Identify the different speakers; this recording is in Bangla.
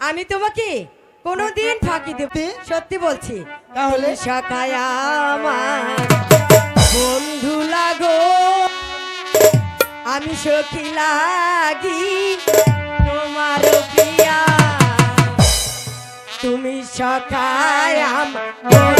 Speaker 1: আমি তোমাকে
Speaker 2: কোনোদিন
Speaker 1: ফাঁকি দেবে সত্যি বলছি। তাহলে বন্ধু লাগো। আমি সখী লাগি। তোমার তুমি সখায় আমার